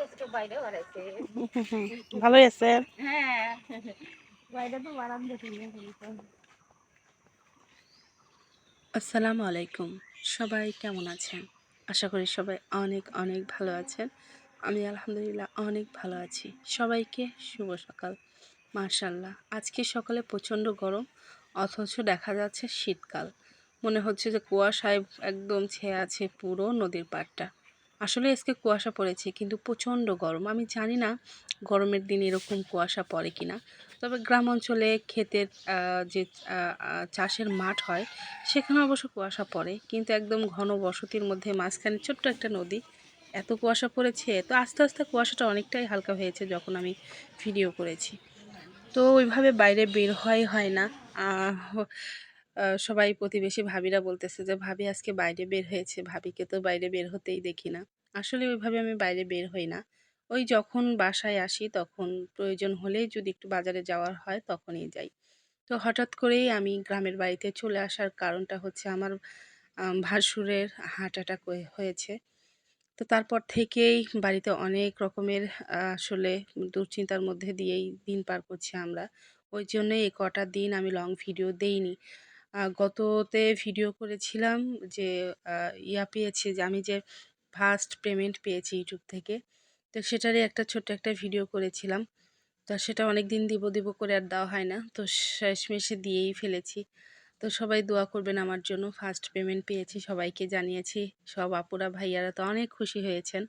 ভালোই আছে। হ্যাঁ। তো বারাম আসসালামু আলাইকুম। সবাই কেমন আছেন? আশা করি সবাই অনেক অনেক ভালো আছেন। আমি আলহামদুলিল্লাহ অনেক ভালো আছি। সবাইকে শুভ সকাল। মার্শাল্লাহ আজকে সকালে প্রচণ্ড গরম অথচ দেখা যাচ্ছে শীতকাল। মনে হচ্ছে যে কুয়াশায় একদম ছেয়ে আছে পুরো নদীর পাড়টা। আসলে আজকে কুয়াশা পড়েছে, কিন্তু প্রচণ্ড গরম। আমি জানি না গরমের দিন এরকম কুয়াশা পড়ে কি না তবে গ্রাম অঞ্চলে ক্ষেতের যে চাষের মাঠ হয় সেখানে অবশ্য কুয়াশা পড়ে। কিন্তু একদম ঘন বসতির মধ্যে মাঝখানে ছোট্ট একটা নদী, এত কুয়াশা পড়েছে। তো আস্তে আস্তে কুয়াশাটা অনেকটাই হালকা হয়েছে যখন আমি ভিডিও করেছি। তো ওইভাবে বাইরে বের হয় হয় না। সবাই প্রতিবেশী ভাবিরা বলতেছে যে ভাবি আজকে বাইরে বের হয়েছে। ভাবিকে তো বাইরে বের হতেই দেখি না। আসলে ওইভাবে আমি বাইরে বের হই না। ওই যখন বাসায় আসি তখন প্রয়োজন হলেই যদি একটু বাজারে যাওয়ার হয় তখনই যাই। তো হঠাৎ করেই আমি গ্রামের বাড়িতে চলে আসার কারণটা হচ্ছে আমার আম, ভাসুরের হার্ট অ্যাটাক হয়েছে। তো তারপর থেকেই বাড়িতে অনেক রকমের আসলে দুশ্চিন্তার মধ্যে দিয়েই দিন পার করছি আমরা। ওই জন্যই এই কটা দিন আমি লং ভিডিও দেইনি। গততে ভিডিও করেছিলাম যে ইয়া পেয়েছি যে, আমি যে ফার্স্ট পেমেন্ট পেয়েছি ইউটিউব থেকে, তো সেটারই একটা ছোট্ট একটা ভিডিও করেছিলাম। তো সেটা অনেক দিন দিব দিব করে আর দেওয়া হয় না, তো শেষমেশে দিয়েই ফেলেছি। তো সবাই দোয়া করবেন আমার জন্য ফার্স্ট পেমেন্ট পেয়েছি, সবাইকে জানিয়েছি, সব আপুরা, ভাইয়ারা তো অনেক খুশি হয়েছেন।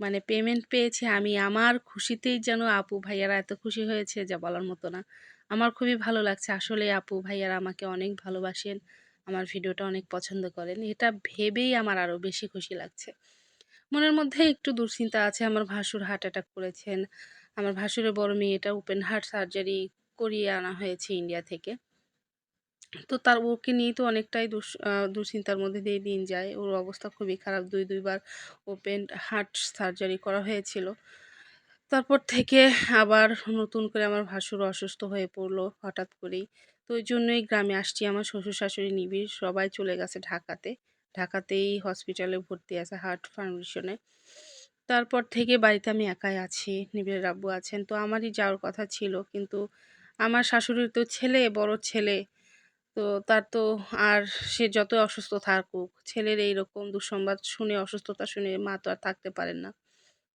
মানে পেমেন্ট পেয়েছি আমি, আমার খুশিতেই যেন আপু, ভাইয়ারা এত খুশি হয়েছে, যা বলার মতো না। আমার খুবই ভালো লাগছে। আসলে আপু ভাইয়ারা আমাকে অনেক ভালোবাসেন, আমার ভিডিওটা অনেক পছন্দ করেন। এটা ভেবেই আমার আরও বেশি খুশি লাগছে। মনের মধ্যে একটু দুশ্চিন্তা আছে, আমার ভাসুর হার্ট অ্যাটাক করেছেন। আমার ভাসুরের বড় মেয়েটা ওপেন হার্ট সার্জারি করিয়ে আনা হয়েছে ইন্ডিয়া থেকে। তো তার, ওকে নিয়েই তো অনেকটাই দুশ্চিন্তার মধ্যে দিয়ে দিন যায়। ওর অবস্থা খুবই খারাপ। দুই, দুইবার ওপেন হার্ট সার্জারি করা হয়েছিল। তারপর থেকে আবার নতুন করে আমার ভাসুর অসুস্থ হয়ে পড়ল হঠাৎ করেই। তো ওই জন্যই গ্রামে আসছি, আমার শ্বশুর শাশুড়ি নিবিড়, সবাই চলে গেছে ঢাকাতে। ঢাকাতেই হসপিটালে ভর্তি আছে হার্ট ফাউন্ডেশনে তারপর থেকে বাড়িতে আমি একাই আছি নিবিড়ের আব্বু আছেন। তো আমারই যাওয়ার কথা ছিল, কিন্তু আমার শাশুড়ির তো ছেলে, বড় ছেলে। তো তার তো আর সে যত অসুস্থ থাকুক, ছেলের এইরকম দুঃসংবাদ শুনে, অসুস্থতা শুনে মা তো আর থাকতে পারেন না।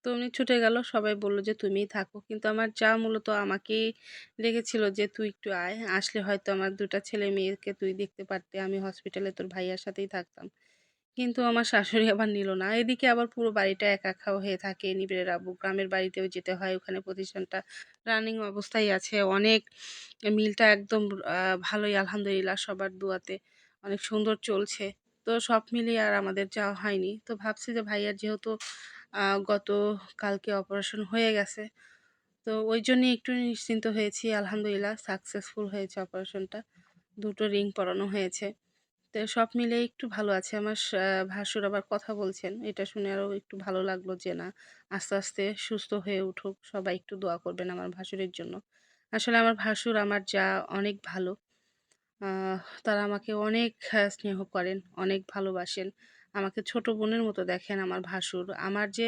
তো উনি ছুটে গেল, সবাই বলল যে তুমিই থাকো। কিন্তু আমার যা মূলত আমাকেই রেখেছিল যে তুই একটু আয়, আসলে হয়তো আমার দুটা ছেলে মেয়েকে তুই দেখতে পারতে, আমি হসপিটালে তোর ভাইয়ার সাথেই থাকতাম। কিন্তু আমার শাশুড়ি আবার নিল না। এদিকে আবার পুরো বাড়িটা একা খাওয়া হয়ে থাকে, নিবিড়ের আব্বু। গ্রামের বাড়িতেও যেতে হয়, ওখানে প্রতিষ্ঠানটা রানিং অবস্থায় আছে। অনেক মিলটা একদম ভালোই, আলহামদুলিল্লাহ, সবার দুয়াতে অনেক সুন্দর চলছে। তো সব মিলিয়ে আর আমাদের যাওয়া হয়নি। তো ভাবছি যে ভাইয়ার যেহেতু গত কালকে অপারেশন হয়ে গেছে। তো ওই জন্যই একটু নিশ্চিন্ত হয়েছি, আলহামদুলিল্লাহ সাকসেসফুল হয়েছে অপারেশনটা দুটো রিং পরানো হয়েছে। তো সব মিলে একটু ভালো আছে। আমার ভাসুর আবার কথা বলছেন। এটা শুনে আরও একটু ভালো লাগল যে, না, আস্তে আস্তে সুস্থ হয়ে উঠুক। সবাই একটু দোয়া করবেন আমার ভাসুরের জন্য। আসলে আমার ভাসুর আমার যা অনেক ভালো। তারা আমাকে অনেক স্নেহ করেন, অনেক ভালোবাসেন। আমাকে ছোট বোনের মতো দেখেন আমার ভাসুর। আমার যে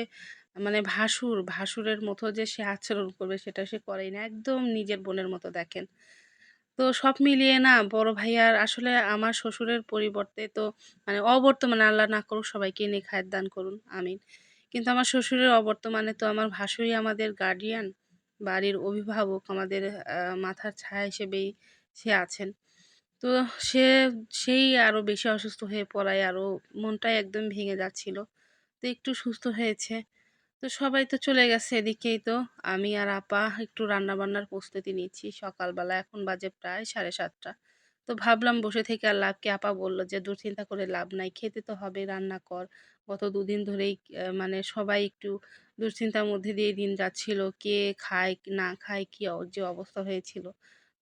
মানে ভাসুর, ভাসুরের মতো যে সে আচরণ করবে সেটা সে করেই না, একদম নিজের বোনের মতো দেখেন। তো সব মিলিয়ে না বড় ভাইয়ার আসলে আমার শ্বশুরের পরিবর্তে তো মানে অবর্তমানে আল্লাহ না করুক সবাইকে নিয়ে খায়ের দান করুন, আমিন। কিন্তু আমার শ্বশুরের অবর্তমানে তো আমার ভাসুরই আমাদের গার্ডিয়ান বাড়ির অভিভাবক, আমাদের মাথার ছায়া হিসেবেই সে আছেন। তো সে, সেই আরও বেশি অসুস্থ হয়ে পড়ায় আরও মনটাই একদম ভেঙে যাচ্ছিল। তো একটু সুস্থ হয়েছে। তো সবাই তো চলে গেছে এদিকেই তো। আমি আর আপা একটু রান্না বান্নার প্রস্তুতি নিচ্ছি। সকালবেলা এখন বাজে প্রায় সাড়ে সাতটা। তো ভাবলাম বসে থেকে আর লাভকে আপা বলল যে, দুশ্চিন্তা করে লাভ নাই, খেতে তো হবে, রান্না কর। গত দুদিন ধরেই মানে সবাই একটু দুশ্চিন্তার মধ্যে দিয়ে দিন যাচ্ছিল। কে খায়, না খায়, কি যে অবস্থা হয়েছিল।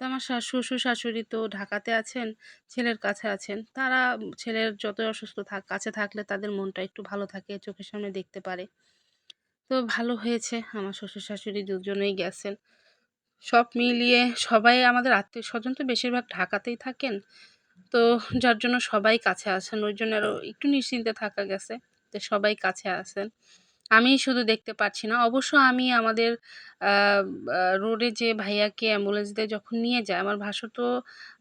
তো আমার শ্বশুর শাশুড়ি তো ঢাকাতে আছেন, ছেলের কাছে আছেন, তারা ছেলের যতই অসুস্থ থাক, কাছে থাকলে তাদের মনটা একটু ভালো থাকে, চোখের সামনে দেখতে পারে। তো ভালো হয়েছে, আমার শ্বশুর শাশুড়ি দুজনেই গেছেন। সব মিলিয়ে সবাই আমাদের আত্মীয় স্বজন তো বেশিরভাগ ঢাকাতেই থাকেন, তো যার জন্য সবাই কাছে আছেন ওই জন্য আরও একটু নিশ্চিন্তে থাকা গেছে, যে সবাই কাছে আছেন আমি শুধু দেখতে পাচ্ছি না। অবশ্য আমি আমাদের রোডে যে ভাইয়াকে অ্যাম্বুলেন্স দিয়ে যখন নিয়ে যায় আমার ভাসুর তো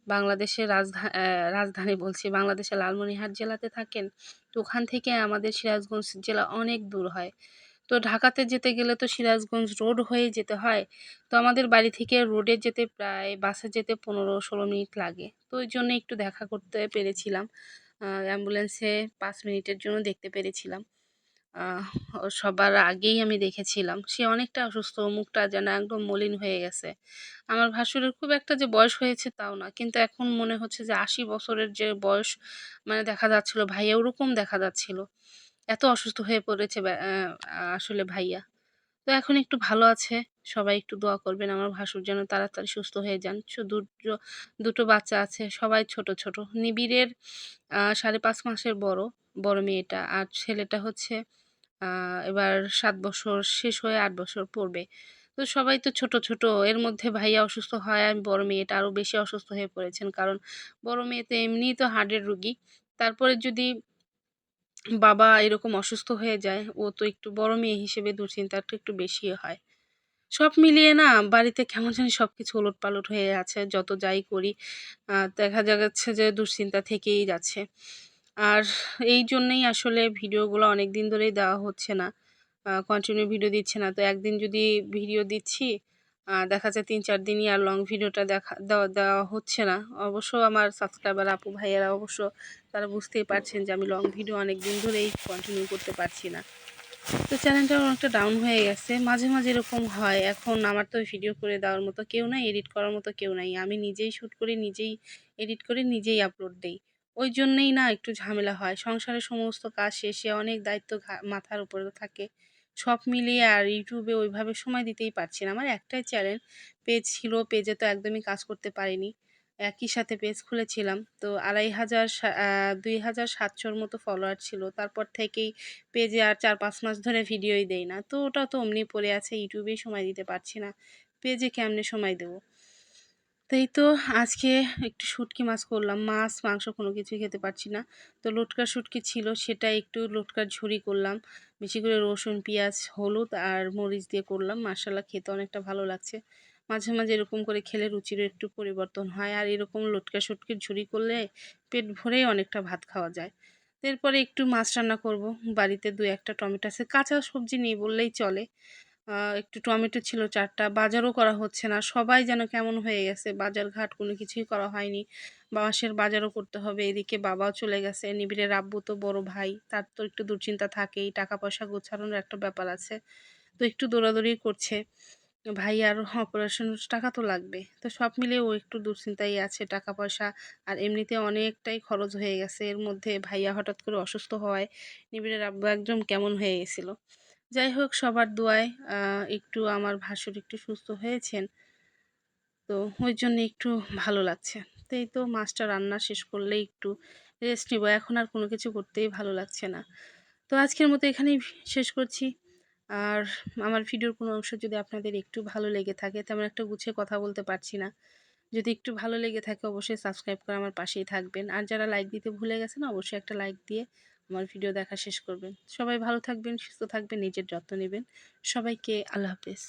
বাংলাদেশের রাজধানী রাজধানী বলছি, বাংলাদেশের লালমনিরহাট জেলাতে থাকেন। তো ওখান থেকে আমাদের সিরাজগঞ্জ জেলা অনেক দূর হয়। তো ঢাকাতে যেতে গেলে তো সিরাজগঞ্জ রোড হয়ে যেতে হয়। তো আমাদের বাড়ি থেকে রোডে যেতে প্রায় বাসে যেতে পনেরো ষোলো মিনিট লাগে। তো ওই জন্য একটু দেখা করতে পেরেছিলাম। অ্যাম্বুলেন্সে পাঁচ মিনিটের জন্য দেখতে পেরেছিলাম। সবার আগেই আমি দেখেছিলাম। সে অনেকটা অসুস্থ, মুখটা যেন একদম মলিন হয়ে গেছে। আমার ভাসুরের খুব একটা যে বয়স হয়েছে তাও না, কিন্তু এখন মনে হচ্ছে যে আশি বছরের যে বয়স মানে দেখা যাচ্ছিল ভাইয়া, ওরকম দেখা যাচ্ছিল। এত অসুস্থ হয়ে পড়েছে আসলে ভাইয়া। তো এখন একটু ভালো আছে, সবাই একটু দোয়া করবেন আমার ভাসুর যেন তাড়াতাড়ি সুস্থ হয়ে যান। দুটো দুটো বাচ্চা আছে, সবাই ছোট ছোট। নিবিড়ের সাড়ে পাঁচ মাসের বড় বড় মেয়েটা। আর ছেলেটা হচ্ছে এবার সাত বছর শেষ হয়ে আট বছর পড়বে। তো সবাই তো ছোট ছোট। এর মধ্যে ভাইয়া অসুস্থ হয় আর বড় মেয়েটা আরও বেশি অসুস্থ হয়ে পড়েছেন। কারণ বড় মেয়ে তো এমনিই তো হার্টের রুগী। তারপরে যদি বাবা এরকম অসুস্থ হয়ে যায়, ও তো একটু বড় মেয়ে হিসেবে দুশ্চিন্তাটা একটু বেশি হয়। সব মিলিয়ে না, বাড়িতে কেমন জানি সব কিছু ওলট পালট হয়ে আছে। যত যাই করি দেখা যাচ্ছে যে দুশ্চিন্তা থেকেই যাচ্ছে। আর এই জন্যেই আসলে ভিডিওগুলো অনেক দিন ধরেই দেওয়া হচ্ছে না। কন্টিনিউ ভিডিও দিচ্ছে না। তো একদিন যদি ভিডিও দিচ্ছি দেখা যায় তিন চার দিনই আর লং ভিডিওটা দেখা, দেওয়া দেওয়া হচ্ছে না। অবশ্য আমার সাবস্ক্রাইবার আপু, ভাইয়েরা অবশ্য তারা বুঝতেই পারছেন যে আমি লং ভিডিও অনেক দিন ধরেই কন্টিনিউ করতে পারছি না। তো চ্যানেলটা অনেকটা ডাউন হয়ে গেছে। মাঝে মাঝে এরকম হয়। এখন আমার তো ভিডিও করে দেওয়ার মতো কেউ নাই এডিট করার মতো কেউ নাই। আমি নিজেই শ্যুট করে, নিজেই এডিট করে, নিজেই আপলোড দেই। ওই জন্যেই না একটু ঝামেলা হয়। সংসারের সমস্ত কাজ শেষে অনেক দায়িত্ব মাথার উপরে থাকে। সব মিলিয়ে আর ইউটিউবে ওইভাবে সময় দিতেই পারছি না। আমার একটাই চ্যানেল পেজ ছিল পেজে তো একদমই কাজ করতে পারিনি। একই সাথে পেজ খুলেছিলাম। তো আড়াই হাজার দুই হাজার সাতশোর মতো ফলোয়ার ছিল। তারপর থেকেই পেজে আর চার পাঁচ মাস ধরে ভিডিওই দেই না। তো ওটা তো অমনি পড়ে আছে, ইউটিউবেই সময় দিতে পারছি না। পেজে কেমনে সময় দেবো? তাই তো আজকে একটু শুটকি মাছ করলাম। মাছ, মাংস কোনো কিছুই খেতে পারছি না। তো লটকার শুটকি ছিল, সেটা একটু লটকার ঝুরি করলাম। বেশি করে রসুন, পেঁয়াজ, হলুদ আর মরিচ দিয়ে করলাম। মাসাল্লা খেতে অনেকটা ভালো লাগছে। মাঝে মাঝে এরকম করে খেলে রুচিরও একটু পরিবর্তন হয়। আর এরকম লটকা শুটকির ঝুরি করলে পেট ভরেই অনেকটা ভাত খাওয়া যায়। এরপরে একটু মাছ রান্না করব। বাড়িতে দু একটা টমেটো আছে। কাঁচা সবজি নেই বললেই চলে। একটু টমেটো ছিল চারটা, বাজারও করা হচ্ছে না। সবাই যেন কেমন হয়ে গেছে বাজার ঘাট কোনো কিছুই করা হয়নি। বাঁশের বাজারও করতে হবে, এদিকে বাবাও চলে গেছে, নিবিড়ের আব্বু তো বড় ভাই, তার তো একটু দুশ্চিন্তা থাকেই টাকা পয়সা গোছানোর একটা ব্যাপার আছে, তো একটু দৌড়াদৌড়ি করছে। ভাই, আর অপারেশন টাকা তো লাগবে, তো সব মিলিয়ে ও একটু দুশ্চিন্তাই আছে টাকা পয়সা আর এমনিতে অনেকটাই খরচ হয়ে গেছে। এর মধ্যে ভাইয়া হঠাৎ করে অসুস্থ হওয়ায় নিবিড়ের আব্বু একদম কেমন হয়ে গেছিল। যাই হোক সবার দোয়ায় একটু আমার ভাসুর একটু সুস্থ হয়েছেন। তো ওই জন্য একটু ভালো লাগছে। তো এই তো মাছটা রান্না শেষ করলে একটু রেস্ট নিব। এখন আর কোনো কিছু করতেই ভালো লাগছে না। তো আজকের মতো এখানেই শেষ করছি। আর আমার ভিডিওর কোনো অংশ যদি আপনাদের একটু ভালো লেগে থাকে, তেমন একটা গুছিয়ে কথা বলতে পারছি না। যদি একটু ভালো লেগে থাকে, অবশ্যই সাবস্ক্রাইব করে আমার পাশেই থাকবেন। আর যারা লাইক দিতে ভুলে গেছেন, অবশ্যই একটা লাইক দিয়ে আমার ভিডিও দেখা শেষ করবেন। সবাই ভালো থাকবেন, সুস্থ থাকবেন, নিজের যত্ন নেবেন। সবাইকে আল্লাহ হাফেজ।